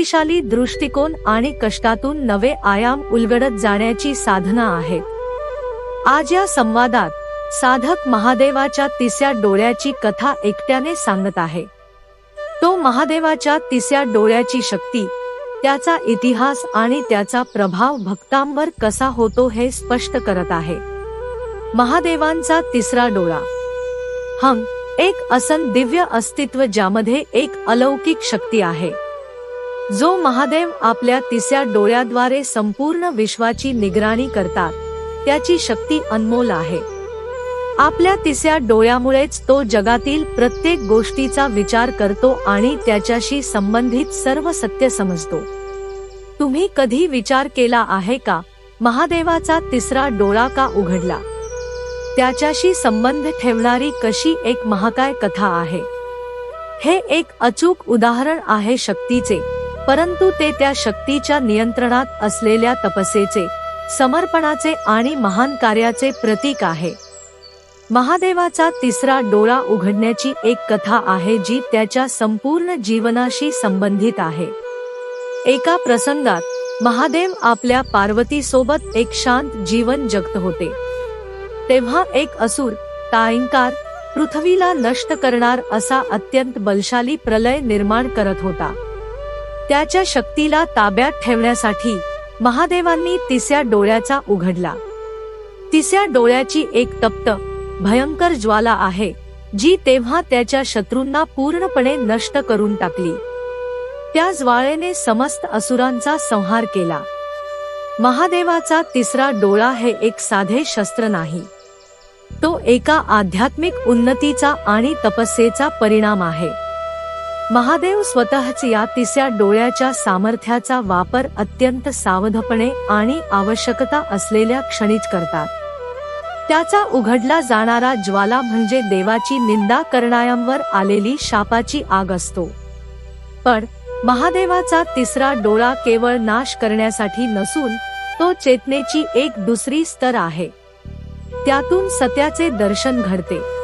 शक्तिशाली दृष्टिकोन आणि कष्टातून नवे आयाम उलगडत जाण्याची साधना आहेत आज या संवादात साधक महादेवाच्या तिसऱ्या डोळ्याची कथा एकट्याने सांगत आहे. तो महादेवाच्या तिसऱ्या डोळ्याची शक्ती त्याचा इतिहास आणि त्याचा प्रभाव भक्तांवर कसा होतो हे स्पष्ट करत आहे. महादेवांचा तिसरा डोळा. हम एक असन दिव्य अस्तित्व ज्यामध्ये एक अलौकिक शक्ती आहे. जो महादेव आपल्या तिसऱ्या डोळ्याद्वारे संपूर्ण विश्वाची निगराणी करतात त्याची शक्ती अनमोल आहे. आपल्या तिसऱ्या डोळ्यामुळेच तो जगातील प्रत्येक गोष्टीचा विचार करतो आणि त्याच्याशी संबंधित सर्व सत्य समजतो. तुम्ही कधी विचार केला आहे का महादेवाचा तिसरा डोळा का उघडला? त्याच्याशी संबंध ठेवणारी कशी एक महाकाय कथा आहे? हे एक अचूक उदाहरण आहे शक्तीचे. परंतु ते त्या शक्तीच्या नियंत्रणात असलेल्या तपसेचे समर्पणाचे आणि महान कार्याचे प्रतीक आहे. महादेवाचा तिसरा डोळा उघडण्याची एक कथा आहे जी त्याच्या संपूर्ण जीवनाशी संबंधित आहे. एका प्रसंगात महादेव आपल्या पार्वती सोबत एक शांत जीवन जगत होते. तेव्हा एक असुर टाळिंकार पृथ्वीला नष्ट करणार असा अत्यंत बलशाली प्रलय निर्माण करत होता. त्याच्या शक्तीला ताब्यात ठेवण्यासाठी महादेवांनी तिसऱ्या डोळ्याचा उघडला. तिसऱ्या डोळ्याची एक तप्त भयंकर ज्वाला आहे जी तेव्हा त्याच्या शत्रूंना पूर्णपणे नष्ट करून टाकली. त्या ज्वाळेने समस्त असुरांचा संहार केला. महादेवाचा तिसरा डोळा हे एक साधे शस्त्र नाही. तो एका आध्यात्मिक उन्नतीचा आणि तपस्येचा परिणाम आहे. महादेव स्वतःच या तिसऱ्या डोळ्याच्या सामर्थ्याचा वापर अत्यंत सावधपणे आणि आवश्यकता असलेल्या क्षणीच करतात. त्याचा उघडला जाणारा ज्वाला म्हणजे देवाची निंदा करणाऱ्यांवर आलेली शापाची आग असतो. पण महादेवाचा तिसरा डोळा केवळ नाश करण्यासाठी नसून तो चेतनेची एक दुसरी स्तर आहे. त्यातून सत्याचे दर्शन घडते.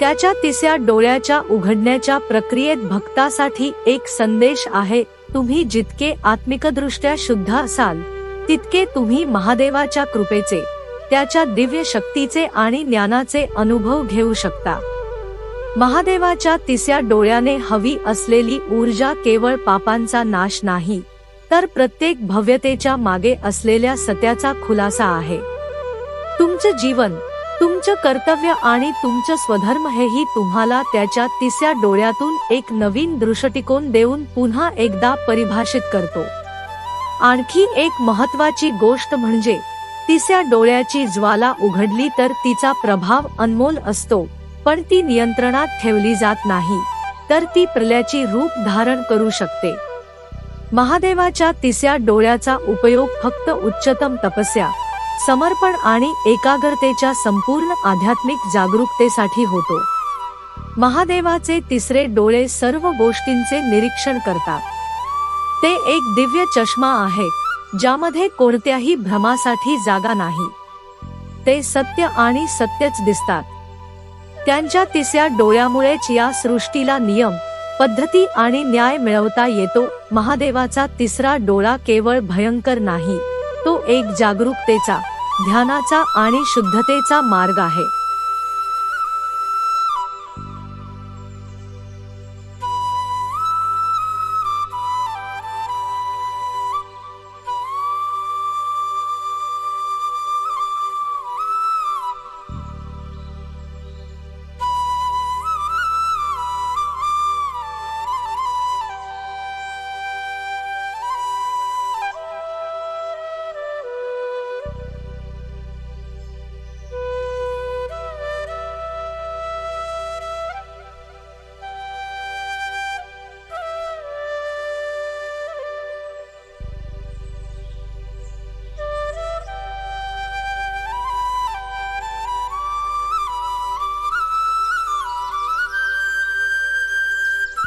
त्याच्या तिसऱ्या डोळ्याच्या उघडण्याच्या प्रक्रियेत भक्तासाठी एक संदेश आहे तुम्ही जितके आत्मिकदृष्ट्या शुद्ध असाल तितके तुम्ही महादेवाच्या कृपेचे त्याच्या दिव्य शक्तीचे आणि ज्ञानाचे अनुभव घेऊ शकता. महादेवाच्या तिसऱ्या डोळ्याने हवी असलेली ऊर्जा केवळ पापांचा नाश नाही तर प्रत्येक भव्यतेच्या मागे असलेल्या सत्याचा खुलासा आहे. तुमचं जीवन तुमचं कर्तव्य आणि तुमचं स्वधर्म हेही तुम्हाला त्याच्या तिसऱ्या डोळ्यातून एक नवीन दृष्टिकोन देऊन पुन्हा एकदा परिभाषित करतो. आणखी एक महत्वाची गोष्ट म्हणजे तिसऱ्या डोळ्याची ज्वाला उघडली तर तिचा प्रभाव अनमोल असतो पण ती नियंत्रणात ठेवली जात नाही तर ती प्रलयाची रूप धारण करू शकते. महादेवाच्या तिसऱ्या डोळ्याचा उपयोग फक्त उच्चतम तपस्या समर्पण आणि एकाग्रतेच्या संपूर्ण आध्यात्मिक जागरूकतेसाठी होतो. महादेवाचे तिसरे डोळे सर्व गोष्टींचे निरीक्षण करतात. ते एक दिव्य चष्मा आहे ज्यामध्ये कोणत्याही भ्रमासाठी जागा नाही. ते सत्य आणि सत्यच दिसतात. त्यांच्या तिसऱ्या डोळ्यामुळेच या सृष्टीला नियम पद्धती आणि न्याय मिळवता येतो. महादेवाचा तिसरा डोळा केवळ भयंकर नाही तो एक जागरूकतेचा ध्यानाचा आणि शुद्धतेचा मार्ग आहे.